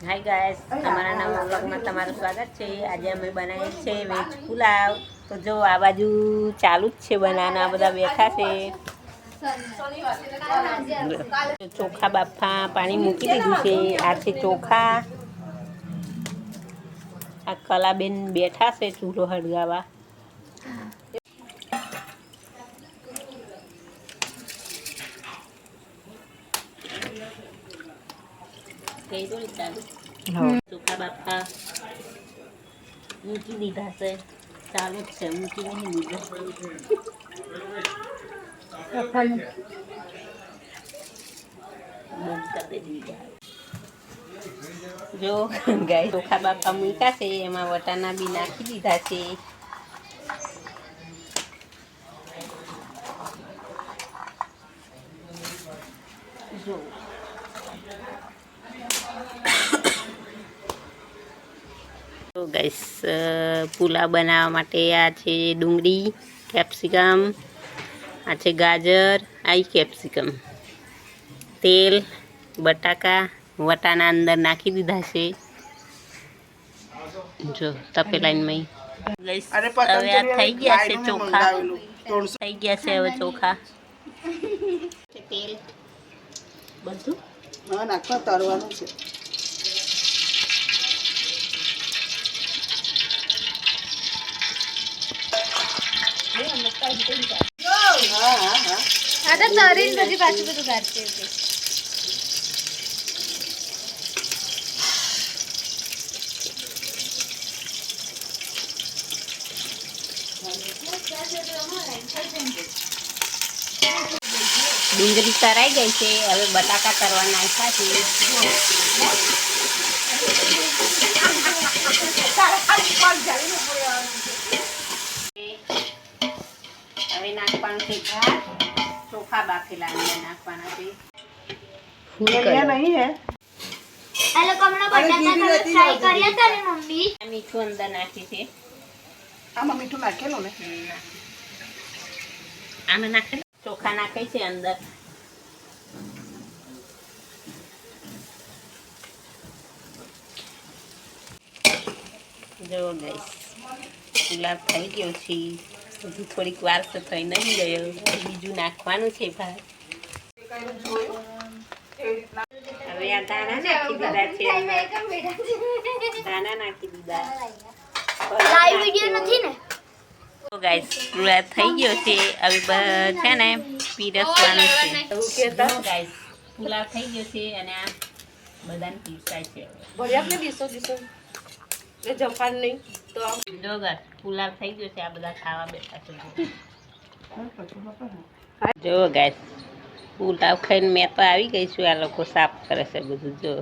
હાય guys અમારા નવા વ્લોગમાં તમારું સ્વાગત છે. આજે અમે બનાવીએ છે વેજ પુલાવ. તો જો આ બાજુ ચાલુ જ છે બનાવવાના બધા બેઠા છે. ચોખા બાફા પાણી મૂકી દીધું છે. આ છે ચોખા. આ કલાબેન બેઠા છે ચૂલો હળગાવા કઈ દો ને ચાલુ? ચોખા બાપા મૂકી દીધા છે. ચાલુ જ છે મૂકી નહીં દીધા. બંધ કરી દીધા જો ગાય ચોખા બાપા મૂક્યા છે એમાં વટાણા બી નાખી દીધા છે. જો. તો ગાઈસ પુલાવ બનાવવા માટે આ છે ડુંગળી કેપ્સિકમ આ છે ગાજર આઈ કેપ્સિકમ તેલ બટાકા વટાના અંદર નાખી દીધા છે. જો તપેલાઈનમાં હવે આ થઈ ગયા છે ચોખા. થઈ ગયા છે હવે ચોખા. તેલ. બધું? હવે નાખો તળવાનું છે. હા હા હા હા તો તરીને પછી પાછું બધું કાઢતી ડુંગળી તરાઈ ગઈ છે. હવે બટાકા કરવા નાખ્યા છે. હવે નાખવાનું છે ભાત. ચોખા બાફેલા અંદર નાખવાના છે. અહીંયા નહીં હે? આ લોકો હમણાં બટાકા તમે ફ્રાય કર્યા હતા ને મમ્મી. મીઠું અંદર નાખી છે. આમાં મીઠું નાખેલું ને? આમાં નાખે ચોખા નાખે છે અંદર. જો ગઈ ગુલાબ થઈ ગયો છે. હજુ થોડીક વાર તો થઈ નહીં ગયો. બીજું નાખવાનું છે ભાત હવે આ દાણા નાખી દીધા છે. દાણા નાખી દીધા. લાઈવ વીડિયો નથી ને? ગાઈસ ગુલાબ થઈ ગયો છે. હવે છે ને પીરસવાનું છે. ગાઈસ પુલાવ થઈ ગયો છે અને આ બધાને પીરસાય છે. ભર્યા ને દીસો દીસો એ જફાન નહીં. તો જો ગાઈસ પુલાવ થઈ ગયો છે. આ બધા ખાવા બેઠા છે. જો ગાઈસ પુલાવ ખાઈને મેં તો આવી ગઈ છું. આ લોકો સાફ કરે છે બધું. જો.